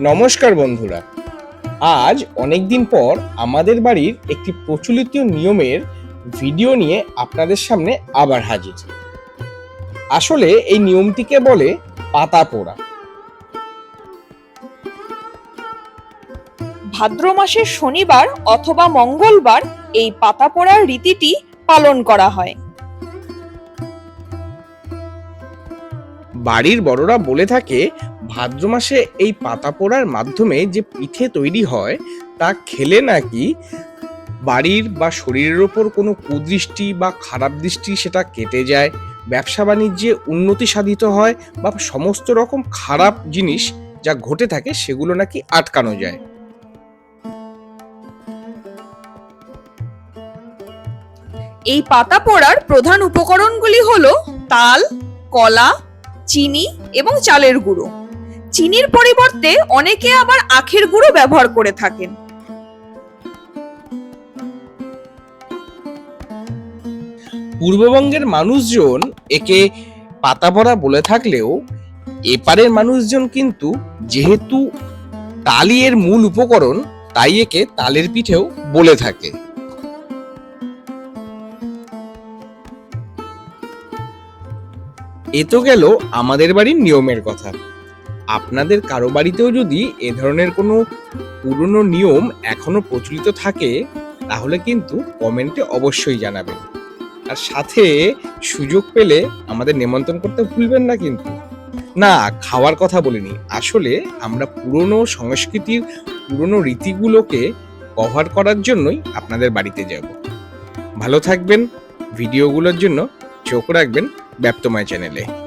নমস্কার বন্ধুরা। আজ অনেক দিন পর আমাদের বাড়ির একটি প্রচলিত নিয়মের ভিডিও নিয়ে আপনাদের সামনে আবার হাজির। আসলে এই নিয়মটিকে বলে পাতা পোড়া। ভাদ্র মাসের শনিবার অথবা মঙ্গলবার এই পাতা পোড়ার রীতিটি পালন করা হয়। বাড়ির বড়রা বলে থাকে ভাদ্র মাসে এই পাতা পোড়ার মাধ্যমে যে পিঠে তৈরি হয়, তা খেলে নাকি বাড়ির বা শরীরের ওপর কোনো কুদৃষ্টি বা খারাপ দৃষ্টি সেটা কেটে যায়? ব্যবসা বাণিজ্যে উন্নতি সাধিত হয় বা সমস্ত রকম খারাপ জিনিস যা ঘটে থাকে সেগুলো নাকি আটকানো যায়? এই পাতা পোড়ার প্রধান উপকরণগুলি হলো তাল, কলা, চিনি এবং চালের গুঁড়ো। চিনির পরিবর্তে অনেকে আবার আখের গুঁড়ো ব্যবহার করে থাকেন। পূর্ববঙ্গের মানুষজন একে পাতাভরা বলে থাকলেও, এপারের মানুষজন কিন্তু যেহেতু তালি এর মূল উপকরণ, তাই একে তালের পিঠেও বলে থাকে। এ তো গেল আমাদের বাড়ির নিয়মের কথা। আপনাদের কারও বাড়িতেও যদি এ ধরনের কোনো পুরনো নিয়ম এখনও প্রচলিত থাকে, তাহলে কিন্তু কমেন্টে অবশ্যই জানাবেন। আর সাথে সুযোগ পেলে আমাদের নিমন্ত্রণ করতে ভুলবেন না কিন্তু। না, খাওয়ার কথা বলিনি। আসলে আমরা পুরনো সংস্কৃতির পুরনো রীতিগুলোকে কভার করার জন্যই আপনাদের বাড়িতে যাব। ভালো থাকবেন, ভিডিওগুলোর জন্য চোখ রাখবেন ব্যপ্তময় চ্যানেলে।